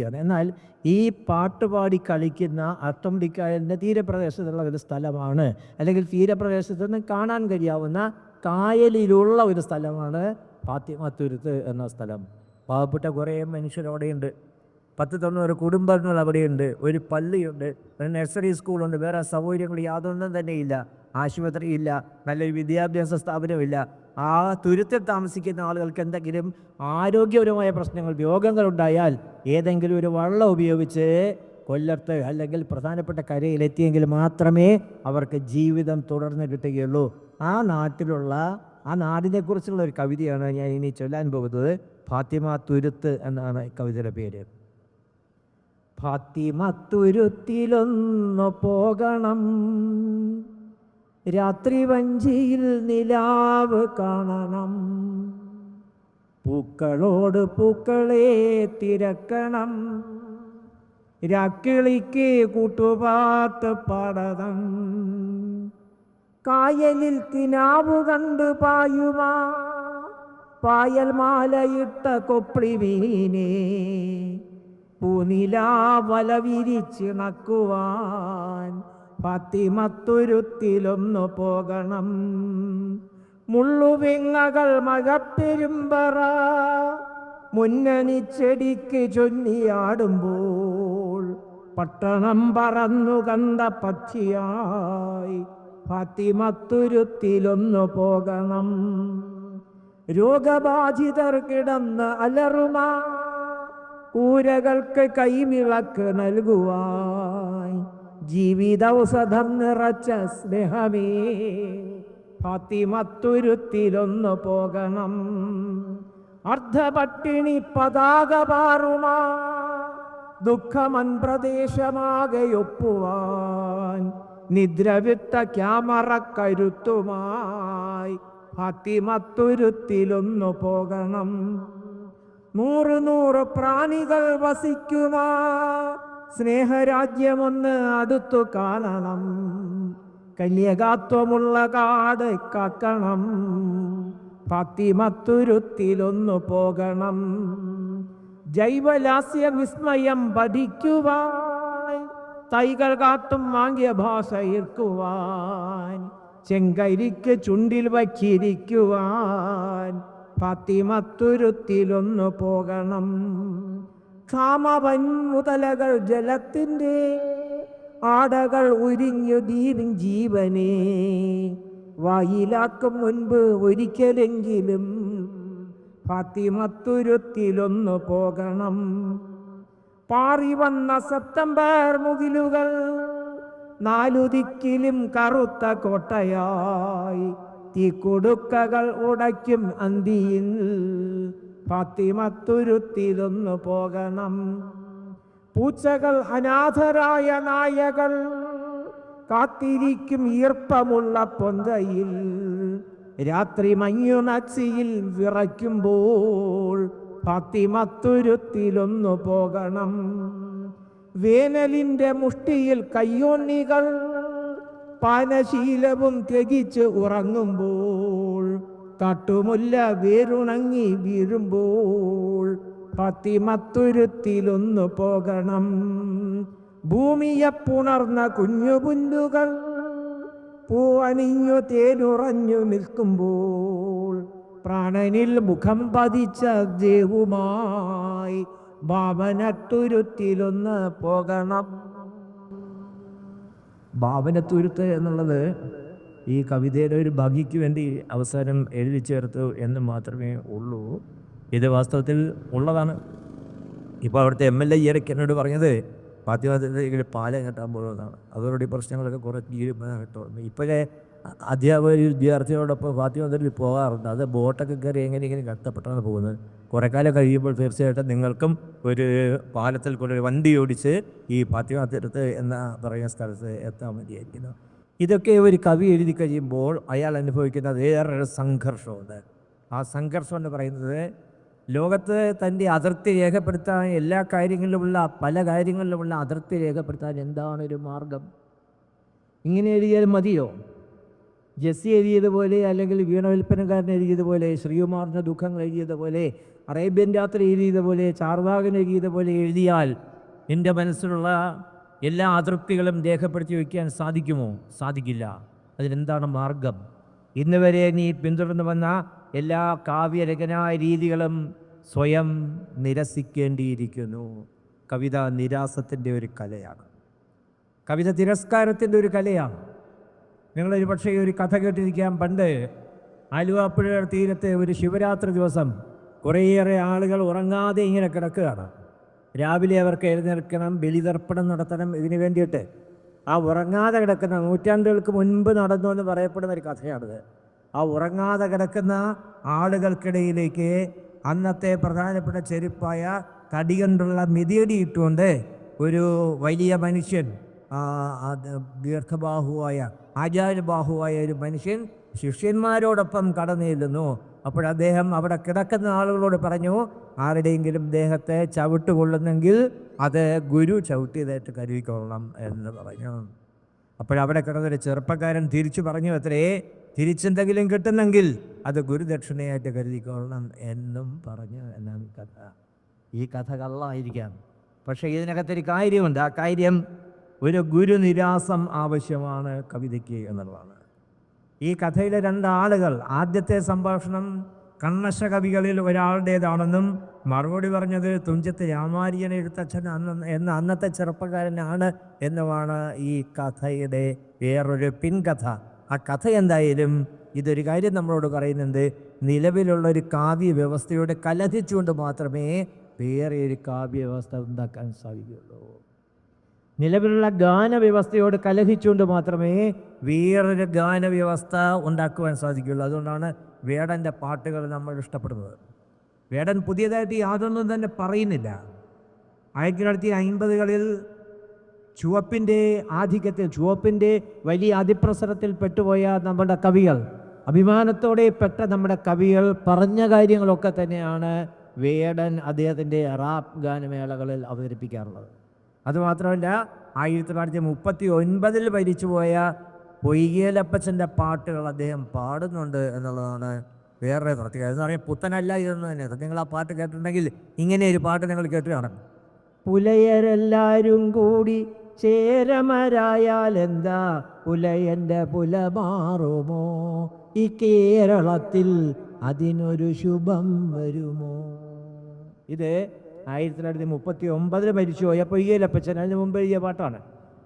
ാണ് എന്നാൽ ഈ പാട്ടുപാടി കളിക്കുന്ന അട്ടംടിക്കായലിന്റെ തീരപ്രദേശത്തുള്ള ഒരു സ്ഥലമാണ്. അല്ലെങ്കിൽ തീരപ്രദേശത്ത് നിന്ന് കാണാൻ കഴിയാവുന്ന കായലിലുള്ള ഒരു സ്ഥലമാണ് പാത്തിമത്തുരുത്ത് എന്ന സ്ഥലം. പാവപ്പെട്ട കുറേ മനുഷ്യരവിടെയുണ്ട് പത്ത് തൊണ്ണൂറ് കുടുംബങ്ങൾ അവിടെയുണ്ട്. ഒരു പള്ളിയുണ്ട്. ഒരു നഴ്സറി സ്കൂളുണ്ട്. വേറെ സൗകര്യങ്ങൾ യാതൊന്നും തന്നെയില്ല. ആശുപത്രിയില്ല. നല്ലൊരു വിദ്യാഭ്യാസ സ്ഥാപനമില്ല. ആ തുരുത്തിൽ താമസിക്കുന്ന ആളുകൾക്ക് എന്തെങ്കിലും ആരോഗ്യപരമായ പ്രശ്നങ്ങൾ രോഗങ്ങളുണ്ടായാൽ ഏതെങ്കിലും ഒരു വള്ളം ഉപയോഗിച്ച് കൊല്ലത്ത് അല്ലെങ്കിൽ പ്രധാനപ്പെട്ട കരയിലെത്തിയെങ്കിൽ മാത്രമേ അവർക്ക് ജീവിതം തുടർന്ന് കിട്ടുകയുള്ളൂ. ആ നാട്ടിലുള്ള ആ നാടിനെക്കുറിച്ചുള്ള ഒരു കവിതയാണ് ഞാൻ ഇനി ചൊല്ലാൻ പോകുന്നത്. ഫാത്തിമ തുരുത്ത് എന്നാണ് കവിതയുടെ പേര്. ഫാത്തിമ തുരുത്തിലൊന്നു പോകണം. രാത്രി വഞ്ചിയിൽ നിലാവ് കാണണം. പൂക്കളോട് പൂക്കളെ തിരക്കണം. രാക്കിളിക്ക് കൂട്ടുപാത്ത് പാടണം. കായലിൽ കിനാവ് കണ്ട് പായുമാ. പായൽ മാലയിട്ട കൊപ്രി വീനെ പൂനിലാ വല വിരിച്ചിണക്കുവാൻ പത്തിമത്തുരുത്തിലൊന്നു പോകണം. മുള്ളുവിങ്ങകൾ മഴപ്പെരുമ്പറ മുന്നണി ചെടിക്ക് ചൊല്ലിയാടുമ്പോൾ പട്ടണം പറന്നു കണ്ട പക്ഷിയായി ഫാത്തിമത്തുരുത്തിലൊന്നു പോകണം. രോഗബാധിതർ കിടന്ന് അലറുമാ കൂരകൾക്ക് കൈമിളക്ക് നൽകുവാൻ ജീവിതൗഷധം നിറച്ച സ്നേഹമേ. ഫാത്തിമത്തുരുത്തിലൊന്നു പോകണം. അർദ്ധപട്ടിണി പതാക പാറുമാ. ദുഃഖമൻ പ്രദേശമാകെയൊപ്പുവാൻ നിദ്രവിട്ട ക്യാമറ കരുത്തുമായി. ഫാത്തിമത്തുരുത്തിലൊന്നു പോകണം. നൂറ് നൂറ് പ്രാണികൾ വസിക്കുമാ. സ്നേഹരാജ്യമൊന്ന് അടുത്തു കാണണം. കല്യകാത്വമുള്ള കാട് കാക്കണം. പത്തിമത്തുരുത്തിലൊന്നു പോകണം. ജൈവലാസ്യ വിസ്മയം പഠിക്കുവാൻ തൈകൾ കാത്തും വാങ്ങിയ ഭാഷ ഈർക്കുവാൻ ചെങ്കരിക്ക് ചുണ്ടിൽ വച്ചിരിക്കുവാൻ പത്തിമത്തുരുത്തിലൊന്നു പോകണം. ക്ഷാമവൻ മുതലകൾ ജലത്തിന്റെ ആടകൾ ഉരിഞ്ഞു ദീപിൻ ജീവനെ. വായിലാക്കും മുൻപ് ഒരിക്കലെങ്കിലും ഫാത്തിമത്തുരുത്തിലൊന്നു പോകണം. പാറി വന്ന സെപ്റ്റംബർ മുകിലുകൾ നാലുദിക്കിലും കറുത്ത കോട്ടയായി. തീ കൊടുക്കകൾ ഉടയ്ക്കും അന്തിയിൽ ഫാത്തിമത്തുരുത്തിലൊന്നു പോകണം. പൂച്ചകൾ അനാഥരായ നായകൾ കാത്തിരിക്കും ഈർപ്പമുള്ള പൊന്തയിൽ. രാത്രി മഞ്ഞുനച്ചിയിൽ വിറയ്ക്കുമ്പോൾ ഫാത്തിമത്തുരുത്തിലൊന്നു പോകണം. വേനലിന്റെ മുഷ്ടിയിൽ കയ്യോണ്ണികൾ പാനശീലവും ത്യജിച്ച് ഉറങ്ങുമ്പോൾ കാട്ടുമുല്ല വേരുണങ്ങി വീഴുമ്പോൾ പത്തിമത്തുരുത്തിലൊന്നു പോകണം. ഭൂമിയെ പുണർന്ന കുഞ്ഞു പുല്ലുകൾ പൂവണിഞ്ഞു തേനുറഞ്ഞു നിൽക്കുമ്പോൾ പ്രാണനിൽ മുഖം പതിച്ച ദേവുമായി ഭാവനത്തുരുത്തിലൊന്ന് പോകണം. ഭാവനത്തുരുത്ത് എന്നുള്ളത് ഈ കവിതയുടെ ഒരു ഭംഗിക്ക് വേണ്ടി അവസരം എഴുതി ചേർത്തു എന്ന് മാത്രമേ ഉള്ളൂ. ഇത് വാസ്തവത്തിൽ ഉള്ളതാണ്. ഇപ്പോൾ അവിടുത്തെ എം എൽ എ ഈയിടയ്ക്ക് എന്നോട് പറഞ്ഞത് ഫാത്തിമത്തിൽ പാലം കെട്ടാൻ പോകുന്നതാണ്. അവരുടെ പ്രശ്നങ്ങളൊക്കെ കുറേ തീരുമാനം ഇപ്പോഴേ അധ്യാപകർ വിദ്യാർത്ഥികളോടൊപ്പം ഫാത്തിമത്തിൽ പോകാറുണ്ട്. അത് ബോട്ടൊക്കെ കയറി എങ്ങനെ ഇങ്ങനെ കഷ്ടപ്പെട്ടാണ് പോകുന്നത്. കുറേ കാലം കഴിയുമ്പോൾ തീർച്ചയായിട്ടും നിങ്ങൾക്കും ഒരു പാലത്തിൽ കൂടെ വണ്ടി ഓടിച്ച് ഈ തീരത്ത് എന്ന പറയുന്ന സ്ഥലത്ത് എത്താൻ മതിയായിരിക്കുന്നു ഇതൊക്കെ ഒരു കവി എഴുതി കഴിയുമ്പോൾ അയാൾ അനുഭവിക്കുന്ന വേറൊരു സംഘർഷമുണ്ട് ആ സംഘർഷം എന്ന് പറയുന്നത് ലോകത്ത് തന്റെ അതിർത്തി രേഖപ്പെടുത്താൻ എല്ലാ കാര്യങ്ങളിലുമുള്ള പല കാര്യങ്ങളിലുമുള്ള അതിർത്തി രേഖപ്പെടുത്താൻ എന്താണ് ഒരു മാർഗം? ഇങ്ങനെ എഴുതിയാൽ മതിയോ? ജെസ്സി എഴുതിയതുപോലെ അല്ലെങ്കിൽ വീണവിൽപ്പനക്കാരൻ എഴുതിയതുപോലെ ശ്രീകുമാറിന്റെ ദുഃഖങ്ങൾ എഴുതിയതുപോലെ അറേബ്യൻ രാത്രി എഴുതിയതുപോലെ ചാർവാകൻ എഴുതിയത് പോലെ എഴുതിയാൽ എന്റെ മനസ്സിലുള്ള എല്ലാ അതൃപ്തികളും രേഖപ്പെടുത്തി വയ്ക്കാൻ സാധിക്കുമോ? സാധിക്കില്ല. അതിനെന്താണ് മാർഗം? ഇന്ന് വരെ നീ പിന്തുടർന്നു വന്ന എല്ലാ കാവ്യരചനായ രീതികളും സ്വയം നിരസിക്കേണ്ടിയിരിക്കുന്നു. കവിത നിരാസത്തിന്റെ ഒരു കലയാണ്. കവിത തിരസ്കാരത്തിന്റെ ഒരു കലയാണ്. നിങ്ങളൊരു പക്ഷേ ഒരു കഥ കേട്ടിരിക്കാം. പണ്ട് ആലുവാപ്പുഴ തീരത്തെ ഒരു ശിവരാത്രി ദിവസം കുറേയേറെ ആളുകൾ ഉറങ്ങാതെ ഇങ്ങനെ കിടക്കുകയാണ്. രാവിലെ അവർക്ക് എഴുന്നേൽക്കണം ബലിതർപ്പണം നടത്തണം ഇതിനു വേണ്ടിയിട്ട്. ആ ഉറങ്ങാതെ കിടക്കുന്ന നൂറ്റാണ്ടുകൾക്ക് മുൻപ് നടന്നു എന്ന് പറയപ്പെടുന്ന ഒരു കഥയാണിത്. ആ ഉറങ്ങാതെ കിടക്കുന്ന ആളുകൾക്കിടയിലേക്ക് അന്നത്തെ പ്രധാനപ്പെട്ട ചെരുപ്പായ തടി കൊണ്ടുള്ള മിതിയടി ഇട്ടുകൊണ്ട് ഒരു വലിയ മനുഷ്യൻ ദീർഘബാഹുവായ ആചാര്യബാഹുവായ ഒരു മനുഷ്യൻ ശിഷ്യന്മാരോടൊപ്പം കടന്നു ചെല്ലുന്നു. അപ്പോൾ അദ്ദേഹം അവിടെ കിടക്കുന്ന ആളുകളോട് പറഞ്ഞു ആരുടെയെങ്കിലും ദേഹത്തെ ചവിട്ട് കൊള്ളുന്നെങ്കിൽ അത് ഗുരു ചവിട്ടിയതായിട്ട് കരുതിക്കൊള്ളണം എന്ന് പറഞ്ഞു. അപ്പോഴവിടെ കിടന്നൊരു ചെറുപ്പക്കാരൻ തിരിച്ചു പറഞ്ഞു അത്രേ തിരിച്ചെന്തെങ്കിലും കിട്ടുന്നെങ്കിൽ അത് ഗുരുദക്ഷിണയായിട്ട് കരുതിക്കൊള്ളണം എന്നും പറഞ്ഞു എന്നാണ് കഥ. ഈ കഥ കള്ളായിരിക്കാം പക്ഷേ ഇതിനകത്തൊരു കാര്യമുണ്ട്. ആ കാര്യം ഒരു ഗുരുനിരാസം ആവശ്യമാണ് കവിതയ്ക്ക് എന്നുള്ളതാണ്. ഈ കഥയിലെ രണ്ടാളുകൾ ആദ്യത്തെ സംഭാഷണം കണ്ണശ കവികളിൽ ഒരാളുടേതാണെന്നും മറുപടി പറഞ്ഞത് തുഞ്ചത്ത് രാമാരിയൻ എഴുത്തച്ഛൻ അന്ന് എന്ന അന്നത്തെ ചെറുപ്പക്കാരനാണ് എന്നുമാണ് ഈ കഥയുടെ വേറൊരു പിൻകഥ. ആ കഥ എന്തായാലും ഇതൊരു കാര്യം നമ്മളോട് പറയുന്നുണ്ട്. നിലവിലുള്ള ഒരു കാവ്യ വ്യവസ്ഥയോട് കലഹിച്ചുകൊണ്ട് മാത്രമേ വേറെ ഒരു കാവ്യ വ്യവസ്ഥ ഉണ്ടാക്കാൻ സാധിക്കുകയുള്ളൂ. നിലവിലുള്ള ഗാനവ്യവസ്ഥയോട് കലഹിച്ചുകൊണ്ട് മാത്രമേ വേറൊരു ഗാനവ്യവസ്ഥ ഉണ്ടാക്കുവാൻ സാധിക്കുകയുള്ളൂ. അതുകൊണ്ടാണ് വേടന്റെ പാട്ടുകൾ നമ്മൾ ഇഷ്ടപ്പെടുന്നത്. വേടൻ പുതിയതായിട്ട് യാതൊന്നും തന്നെ പറയുന്നില്ല. ആയിരത്തി തൊള്ളായിരത്തി അൻപതുകളിൽ ചുവപ്പിന്റെ ആധിക്യത്തിൽ ചുവപ്പിന്റെ വലിയ അതിപ്രസരത്തിൽ പെട്ടുപോയ നമ്മുടെ കവികൾ അഭിമാനത്തോടെ പെട്ട നമ്മുടെ കവികൾ പറഞ്ഞ കാര്യങ്ങളൊക്കെ തന്നെയാണ് വേടൻ അദ്ദേഹത്തിന്റെ റാപ്പ് ഗാനമേളകളിൽ അവതരിപ്പിക്കാറുള്ളത്. അതുമാത്രമല്ല ആയിരത്തി തൊള്ളായിരത്തി മുപ്പത്തി ഒൻപതിൽ ഭരിച്ചുപോയ പൊയ്യേലപ്പച്ചന്റെ പാട്ടുകൾ അദ്ദേഹം പാടുന്നുണ്ട് എന്നുള്ളതാണ് വേറെ പ്രത്യേകത. എന്ന് പറയുമ്പോൾ പുത്തനല്ല ഇതെന്ന് തന്നെ. നിങ്ങൾ ആ പാട്ട് കേട്ടിട്ടുണ്ടെങ്കിൽ ഇങ്ങനെ ഒരു പാട്ട് നിങ്ങൾ കേട്ട് കാണും പുലയരെല്ലാരും കൂടി ചേരമരായാൽ എന്താ പുലയന്റെ പുല മാറുമോ? ഈ കേരളത്തിൽ അതിനൊരു ശുഭം വരുമോ? ഇത് ആയിരത്തി തൊള്ളായിരത്തി മുപ്പത്തി ഒമ്പതിൽ മരിച്ചുപോയി. അപ്പോൾ ഈ ലപ്പച്ചൻ അതിന് മുമ്പ് എഴുതിയ പാട്ടാണ്.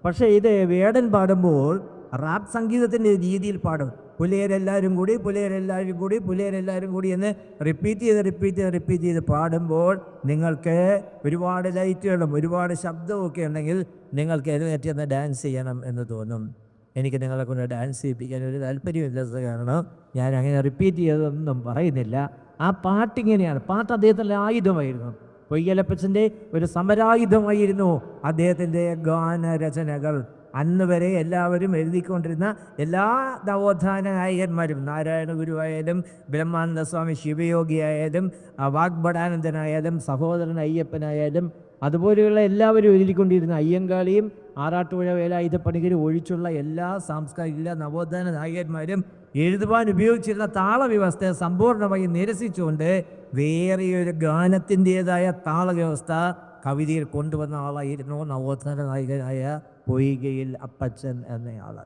പക്ഷേ ഇത് വേടൻ പാടുമ്പോൾ റാപ്പ് സംഗീതത്തിന്റെ രീതിയിൽ പാടും. പുലയരെല്ലാവരും കൂടി പുലയരെല്ലാവരും കൂടി പുലയരെല്ലാവരും കൂടി എന്ന് റിപ്പീറ്റ് ചെയ്ത് റിപ്പീറ്റ് ചെയ്ത് റിപ്പീറ്റ് ചെയ്ത് പാടുമ്പോൾ നിങ്ങൾക്ക് ഒരുപാട് ലൈറ്റുകളും ഒരുപാട് ശബ്ദവും ഒക്കെ ഉണ്ടെങ്കിൽ നിങ്ങൾക്ക് എഴുന്നേറ്റ് ഒന്ന് ഡാൻസ് ചെയ്യണം എന്ന് തോന്നും. എനിക്ക് നിങ്ങളെ കൊണ്ട് ഡാൻസ് ചെയ്യിപ്പിക്കാൻ ഒരു താല്പര്യമില്ലാത്ത കാരണം ഞാൻ അങ്ങനെ റിപ്പീറ്റ് ചെയ്തതൊന്നും പറയുന്നില്ല. ആ പാട്ടിങ്ങനെയാണ്. പാട്ട് അദ്ദേഹത്തിന്റെ ആയുധമായിരുന്നു. പൊയ്യലപ്പച്ചന്റെ ഒരു സമരായുധമായിരുന്നു അദ്ദേഹത്തിന്റെ ഗാനരചനകൾ. അന്ന് വരെ എല്ലാവരും എഴുതിക്കൊണ്ടിരുന്ന എല്ലാ നവോത്ഥാന നായകന്മാരും നാരായണ ഗുരുവായാലും ബ്രഹ്മാനന്ദ സ്വാമി ശിവയോഗിയായാലും വാഗ്ഭടാനന്ദനായാലും സഹോദരൻ അയ്യപ്പനായാലും അതുപോലെയുള്ള എല്ലാവരും എഴുതിക്കൊണ്ടിരുന്ന അയ്യങ്കാളിയും ആറാട്ടുപുഴ വേലായുധപ്പണികരും ഒഴിച്ചുള്ള എല്ലാ സാംസ്കാരിക നവോത്ഥാന നായകന്മാരും എഴുതുവാൻ ഉപയോഗിച്ചിരുന്ന താളവ്യവസ്ഥയെ സമ്പൂർണമായി നിരസിച്ചുകൊണ്ട് വേറെയൊരു ഗാനത്തിന്റെതായ താളവ്യവസ്ഥ കവിതയിൽ കൊണ്ടുവന്ന ആളായിരുന്നു നവോത്ഥാന നായകനായ പൊയ്കയിൽ അപ്പച്ചൻ എന്നയാൾ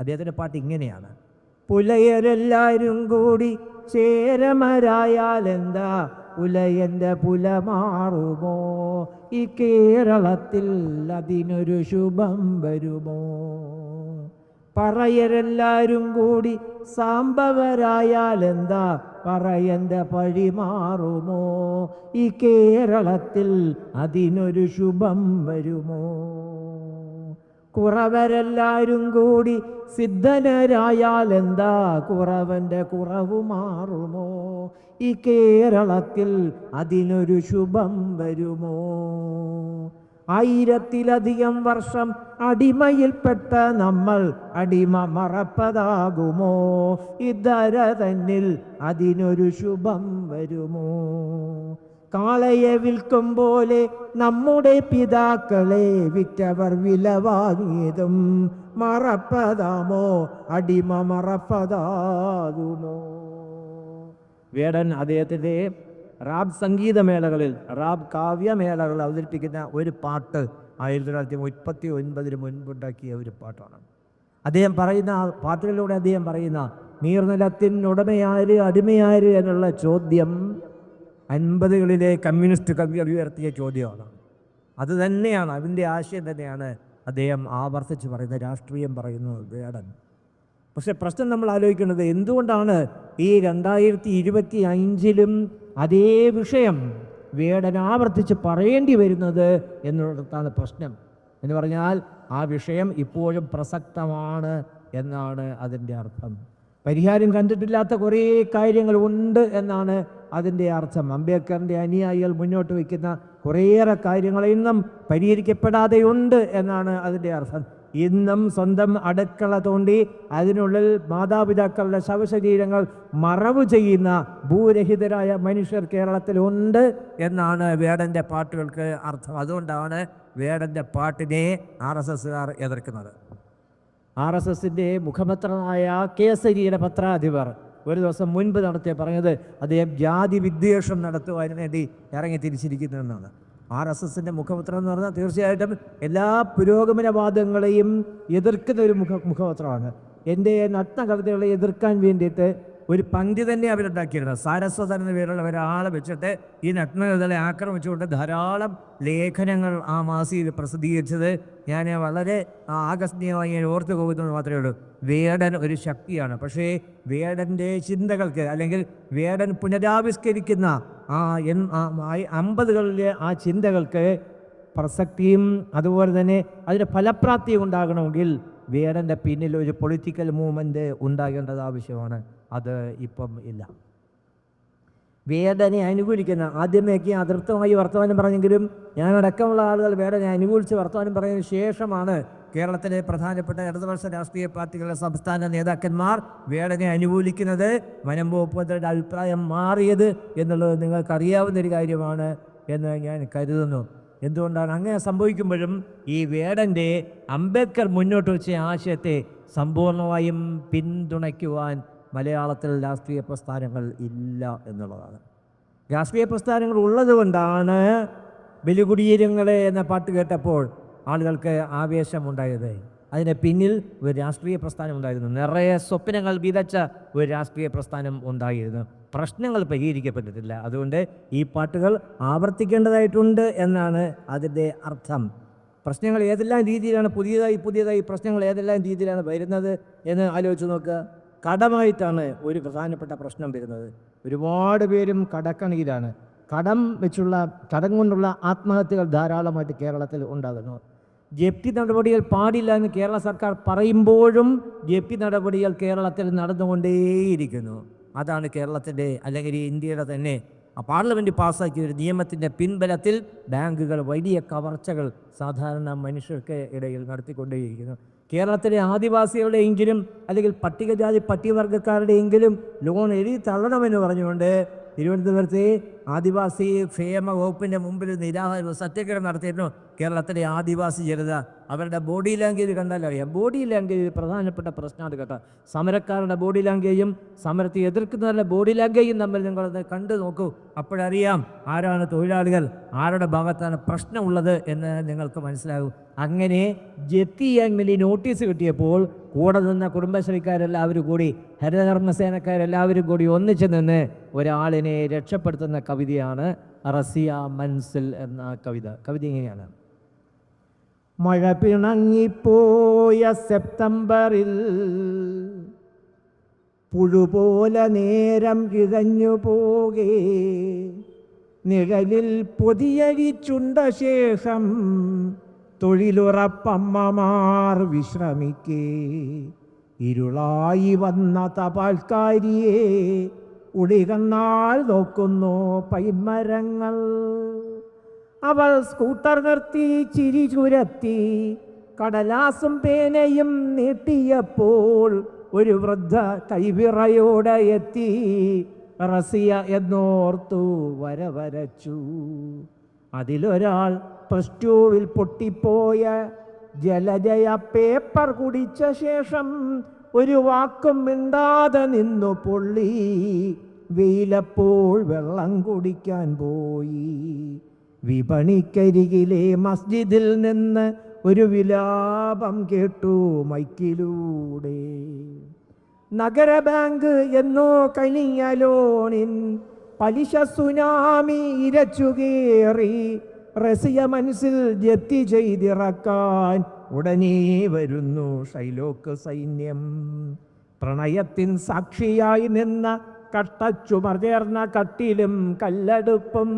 അദ്ദേഹത്തിന്റെ പാട്ട് ഇങ്ങനെയാണ്. പുലയരെല്ലാവരും കൂടി ചേരമരായാലെന്താ? പുലയന്റെ പുലമാറുമോ? ഈ കേരളത്തിൽ അതിനൊരു ശുഭം വരുമോ? പറയരെല്ലാരും കൂടി സാമ്പവരായാലെന്താ പറയന്റെ പഴി മാറുമോ? ഈ കേരളത്തിൽ അതിനൊരു ശുഭം വരുമോ? കുറവരെല്ലാരും കൂടി സിദ്ധനരായാൽ എന്താ കുറവന്റെ കുറവ് മാറുമോ? ഈ കേരളത്തിൽ അതിനൊരു ശുഭം വരുമോ? ആയിരത്തിലധികം വർഷം അടിമയിൽപ്പെട്ട നമ്മൾ അടിമ മറപ്പതാകുമോ? ഇതര തന്നിൽ അതിനൊരു ശുഭം വരുമോ? കാളയെ വിൽക്കും പോലെ നമ്മുടെ പിതാക്കളെ വിറ്റവർ വില വാങ്ങിയതും മറപ്പതാമോ? അടിമ മറപ്പതാകുമോ? വേടൻ അദ്ദേഹത്തിന്റെ റാബ് സംഗീതമേളകളിൽ റാബ് കാവ്യമേളകൾ അവതരിപ്പിക്കുന്ന ഒരു പാട്ട് ആയിരത്തി തൊള്ളായിരത്തി മുപ്പത്തി ഒൻപതിന് മുൻപുണ്ടാക്കിയ ഒരു പാട്ടാണ്. അദ്ദേഹം പറയുന്ന പാട്ടുകളിലൂടെ അദ്ദേഹം പറയുന്ന നീർനിലത്തിനുടമയാര് അടിമയാര് എന്നുള്ള ചോദ്യം അൻപതുകളിലെ കമ്മ്യൂണിസ്റ്റ് കവികൾ ഉയർത്തിയ ചോദ്യമാണ്. അത് തന്നെയാണ് അതിന്റെ ആശയം തന്നെയാണ് അദ്ദേഹം ആവർത്തിച്ച് പറയുന്നത് രാഷ്ട്രീയം പറയുന്നത് വേടൻ. പക്ഷെ പ്രശ്നം നമ്മൾ ആലോചിക്കുന്നത് എന്തുകൊണ്ടാണ് ഈ രണ്ടായിരത്തി ഇരുപത്തി അഞ്ചിലും അതേ വിഷയം വേടൻ ആവർത്തിച്ച് പറയേണ്ടി വരുന്നത് എന്നുള്ളതാണ് പ്രശ്നം? എന്ന് പറഞ്ഞാൽ ആ വിഷയം ഇപ്പോഴും പ്രസക്തമാണ് എന്നാണ് അതിന്റെ അർത്ഥം. പരിഹാരം കണ്ടിട്ടില്ലാത്ത കുറേ കാര്യങ്ങൾ ഉണ്ട് എന്നാണ് അതിന്റെ അർത്ഥം. അംബേദ്കറിന്റെ അനുയായികൾ മുന്നോട്ട് വയ്ക്കുന്ന കുറേയേറെ കാര്യങ്ങൾ ഇന്നും പരിഹരിക്കപ്പെടാതെ ഉണ്ട് എന്നാണ് അതിന്റെ അർത്ഥം. ഇന്നും സ്വന്തം അടുക്കള തോണ്ടി അതിനുള്ളിൽ മാതാപിതാക്കളുടെ ശവശരീരങ്ങൾ മറവ് ചെയ്യുന്ന ഭൂരഹിതരായ മനുഷ്യർ കേരളത്തിലുണ്ട് എന്നാണ് വേടന്റെ പാട്ടുകൾക്ക് അർത്ഥം. അതുകൊണ്ടാണ് വേടന്റെ പാട്ടിനെ ആർ എസ് എസ്സുകാർ എതിർക്കുന്നത്. ആർ എസ് എസിന്റെ മുഖപത്രനായ കേസരിയുടെ പത്രാധിപർ ഒരു ദിവസം മുൻപ് നടത്തിയ പറഞ്ഞത് അദ്ദേഹം ജാതി വിദ്വേഷം നടത്തുവാൻ വേണ്ടി ഇറങ്ങി തിരിച്ചിരിക്കുന്നു എന്നാണ് ആർ എസ് എസിന്റെ മുഖപത്രം എന്ന് പറഞ്ഞാൽ തീർച്ചയായിട്ടും എല്ലാ പുരോഗമനവാദങ്ങളെയും എതിർക്കുന്ന ഒരു മുഖ മുഖപത്രമാണ്. എന്റെ നഗ്ന കവിതകളെ എതിർക്കാൻ വേണ്ടിയിട്ട് ഒരു പങ്ക്തി തന്നെ അവരുണ്ടാക്കിയിരുന്നത് സാരസ്വതൻ എന്ന പേരുള്ള ഒരാളെ വെച്ചിട്ട് ഈ നഗ്നതകളെ ആക്രമിച്ചുകൊണ്ട് ധാരാളം ലേഖനങ്ങൾ ആ മാസികയിൽ പ്രസിദ്ധീകരിച്ചത് ഞാൻ വളരെ ആകസ്മികമായി ഞാൻ ഓർത്തു പോകുന്നത് മാത്രമേ ഉള്ളൂ. വേടൻ ഒരു ശക്തിയാണ്. പക്ഷേ വേടന്റെ ചിന്തകൾക്ക് അല്ലെങ്കിൽ വേടൻ പുനരാവിഷ്കരിക്കുന്ന ആ എൻ അമ്പതുകളിലെ ആ ചിന്തകൾക്ക് പ്രസക്തിയും അതുപോലെ തന്നെ അതിന്റെ ഫലപ്രാപ്തിയും ഉണ്ടാകണമെങ്കിൽ വേടന്റെ പിന്നിൽ ഒരു പൊളിറ്റിക്കൽ മൂവ്മെന്റ് ഉണ്ടാകേണ്ടത് ആവശ്യമാണ്. അത് ഇപ്പം ഇല്ല. വേദന അനുകൂലിക്കുന്ന ആദ്യമേക്ക് അതൃപ്തമായി വർത്തമാനം പറഞ്ഞെങ്കിലും ഞാനടക്കമുള്ള ആളുകൾ വേദന അനുകൂലിച്ച് വർത്തമാനം പറഞ്ഞതിന് ശേഷമാണ് കേരളത്തിലെ പ്രധാനപ്പെട്ട ഇടതുപക്ഷ രാഷ്ട്രീയ പാർട്ടികളുടെ സംസ്ഥാന നേതാക്കന്മാർ വേടനെ അനുകൂലിക്കുന്നത് വനം അഭിപ്രായം മാറിയത് എന്നുള്ളത് നിങ്ങൾക്കറിയാവുന്ന ഒരു കാര്യമാണ് എന്ന് ഞാൻ കരുതുന്നു. എന്തുകൊണ്ടാണ് അങ്ങനെ സംഭവിക്കുമ്പോഴും ഈ വേടന്റെ അംബേദ്കർ മുന്നോട്ട് വെച്ച ആശയത്തെ സമ്പൂർണമായും പിന്തുണയ്ക്കുവാൻ മലയാളത്തിൽ രാഷ്ട്രീയ പ്രസ്ഥാനങ്ങൾ ഇല്ല എന്നുള്ളതാണ്. രാഷ്ട്രീയ പ്രസ്ഥാനങ്ങൾ ഉള്ളതുകൊണ്ടാണ് ബലികുടീരങ്ങളെ എന്ന പാട്ട് കേട്ടപ്പോൾ ആളുകൾക്ക് ആവേശമുണ്ടായത്. അതിന് പിന്നിൽ ഒരു രാഷ്ട്രീയ പ്രസ്ഥാനം ഉണ്ടായിരുന്നു. നിറയെ സ്വപ്നങ്ങൾ വിതച്ച ഒരു രാഷ്ട്രീയ പ്രസ്ഥാനം ഉണ്ടായിരുന്നു. പ്രശ്നങ്ങൾ പരിഹരിക്കപ്പെട്ടിട്ടില്ല. അതുകൊണ്ട് ഈ പാട്ടുകൾ ആവർത്തിക്കേണ്ടതായിട്ടുണ്ട് എന്നാണ് അതിന്റെ അർത്ഥം. പ്രശ്നങ്ങൾ ഏതെല്ലാം രീതിയിലാണ് പുതിയതായി പുതിയതായി പ്രശ്നങ്ങൾ ഏതെല്ലാം രീതിയിലാണ് വരുന്നത് എന്ന് ആലോചിച്ച് നോക്കുക. കടമായിട്ടാണ് ഒരു പ്രധാനപ്പെട്ട പ്രശ്നം വരുന്നത്. ഒരുപാട് പേരും കടക്കണിയിലാണ്. കടം വെച്ചുള്ള കടം കൊണ്ടുള്ള ആത്മഹത്യകൾ ധാരാളമായിട്ട് കേരളത്തിൽ ഉണ്ടാകുന്നു. ജപ്തി നടപടികൾ പാടില്ല എന്ന് കേരള സർക്കാർ പറയുമ്പോഴും ജപ്തി നടപടികൾ കേരളത്തിൽ നടന്നുകൊണ്ടേയിരിക്കുന്നു. അതാണ് കേരളത്തിന്റെ അല്ലെങ്കിൽ ഇന്ത്യയുടെ തന്നെ പാർലമെന്റ് പാസ്സാക്കിയ ഒരു നിയമത്തിന്റെ പിൻബലത്തിൽ ബാങ്കുകൾ വലിയ കവർച്ചകൾ സാധാരണ മനുഷ്യർക്ക് ഇടയിൽ നടത്തിക്കൊണ്ടേയിരിക്കുന്നു. കേരളത്തിലെ ആദിവാസികളുടെയെങ്കിലും അല്ലെങ്കിൽ പട്ടികജാതി പട്ടികവർഗക്കാരുടെയെങ്കിലും ലോൺ എഴുതി തള്ളണമെന്ന് പറഞ്ഞുകൊണ്ട് തിരുവനന്തപുരത്തെ ആദിവാസി ക്ഷേമ വകുപ്പിന്റെ മുമ്പിൽ നിരാഹാര സത്യാഗ്രഹം നടത്തിയിരുന്നു. കേരളത്തിലെ ആദിവാസി ജനത അവരുടെ ബോഡി ലാംഗ്വേജ് കണ്ടാലറിയാം ബോഡി ലാംഗ്വേജ് പ്രധാനപ്പെട്ട പ്രശ്നമാണ് കേട്ടോ. സമരക്കാരുടെ ബോഡി ലാംഗ്വേജും സമരത്തെ എതിർക്കുന്നവരുടെ ബോഡി ലാംഗ്വേജും തമ്മിൽ നിങ്ങളത് കണ്ടു നോക്കൂ. അപ്പോഴറിയാം ആരാണ് തൊഴിലാളികൾ ആരുടെ ഭാഗത്താണ് പ്രശ്നമുള്ളത് എന്ന് നിങ്ങൾക്ക് മനസ്സിലാകും. അങ്ങനെ ജെത്തി ആംഗ്ലി നോട്ടീസ് കിട്ടിയപ്പോൾ കൂടെ നിന്ന കുടുംബശ്രീക്കാരെല്ലാവരും കൂടി ഹരിതകർമ്മസേനക്കാരെല്ലാവരും കൂടി ഒന്നിച്ചു നിന്ന് ഒരാളിനെ രക്ഷപ്പെടുത്തുന്ന കവിതയാണ് റസിയ മൻസിൽ എന്ന കവിത. കവിത ഇങ്ങനെയാണ് മഴ പിണങ്ങിപ്പോയ സെപ്റ്റംബറിൽ പുഴുപോലെ നേരം കിഴഞ്ഞു പോകേ. നിഴലിൽ പൊതിയഴിച്ചുണ്ട ശേഷം തൊഴിലുറപ്പമ്മമാർ വിശ്രമിക്കേ. ഇരുളായി വന്ന തപാൽക്കാരിയെ ഉടികണ്ണാൽ നോക്കുന്നു പൈമരങ്ങൾ. അവൾ സ്കൂട്ടർ നിർത്തി ചിരി ചുരത്തി കടലാസും പേനയും നീട്ടിയപ്പോൾ ഒരു വൃദ്ധ കൈവിറയോടെ എത്തി. റസിയ എന്നോർത്തു വരവരച്ചു. അതിലൊരാൾ പ്ലസ് ടുവിൽ പൊട്ടിപ്പോയ ജലജയ പേപ്പർ കുടിച്ച ശേഷം ഒരു വാക്കും മിണ്ടാതെ നിന്നു പൊള്ളി. വെയിലപ്പോൾ വെള്ളം കുടിക്കാൻ പോയി. വിപണിക്കരികിലെ മസ്ജിദിൽ നിന്ന് ഒരു വിലാപം കേട്ടു മൈക്കിലൂടെ. നഗര ബാങ്ക് എന്നോ കനിയലോണിൻ ലോണിൻ പലിശ സുനാമി ഇരച്ചുകേറി റസിയ മനസ്സിൽ ജപ്തി ചെയ്തിറക്കാൻ ഉടനെ വരുന്നു ഷൈലോക്ക് സൈന്യം. പ്രണയത്തിൻ സാക്ഷിയായി നിന്ന കട്ടച്ചുമർ ചേർന്ന കട്ടിലും കല്ലടുപ്പും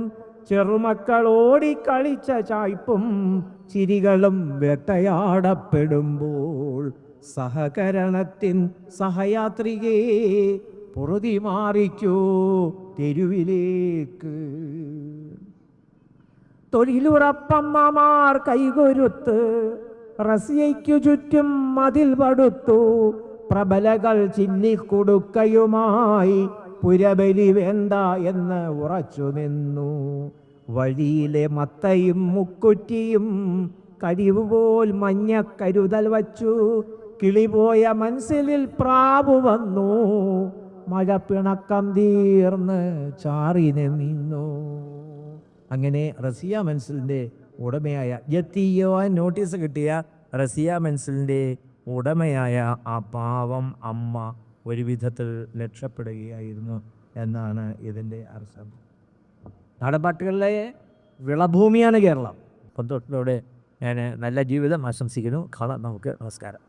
ചെറുമക്കൾ ഓടിക്കളിച്ച ചായ്പും ചിരികളും വേട്ടയാടപ്പെടുമ്പോൾ സഹകരണത്തിൻ സഹയാത്രികേ പൊറുതി മാറിക്കൂ തെരുവിലേക്ക്. തൊഴിലുറപ്പമ്മമാർ കൈകൊരുത്ത് റസിയയ്ക്കു ചുറ്റും മതിൽ പടുത്തു പ്രബലകൾ ചിന്നിക്കൊടുക്കയുമായി പുരബലി വേണ്ട എന്ന് ഉറച്ചു നിന്നു. വഴിയിലെ മത്തയും മുക്കുറ്റിയും കഴിവുപോൽ പോൽ മഞ്ഞ കരുതൽ വച്ചു. കിളിപോയ മനസ്സിലിൽ പ്രാവു വന്നു. മഴ പിണക്കം തീർന്ന് ചാറി നിന്നു. അങ്ങനെ റസിയ മൻസിലിന്റെ ഉടമയായ ജത്തിയോ നോട്ടീസ് കിട്ടിയ റസിയ മൻസിലിന്റെ ഉടമയായ ആ പാവം അമ്മ ഒരു വിധത്തിൽ രക്ഷപ്പെടുകയായിരുന്നു എന്നാണ് ഇതിന്റെ അർത്ഥം. നാടൻപാട്ടുകളിലെ വിളഭൂമിയാണ് കേരളം. അപ്പം തൊട്ടിലൂടെ ഞാൻ നല്ല ജീവിതം ആശംസിക്കുന്നു. കാണാം നമുക്ക്. നമസ്കാരം.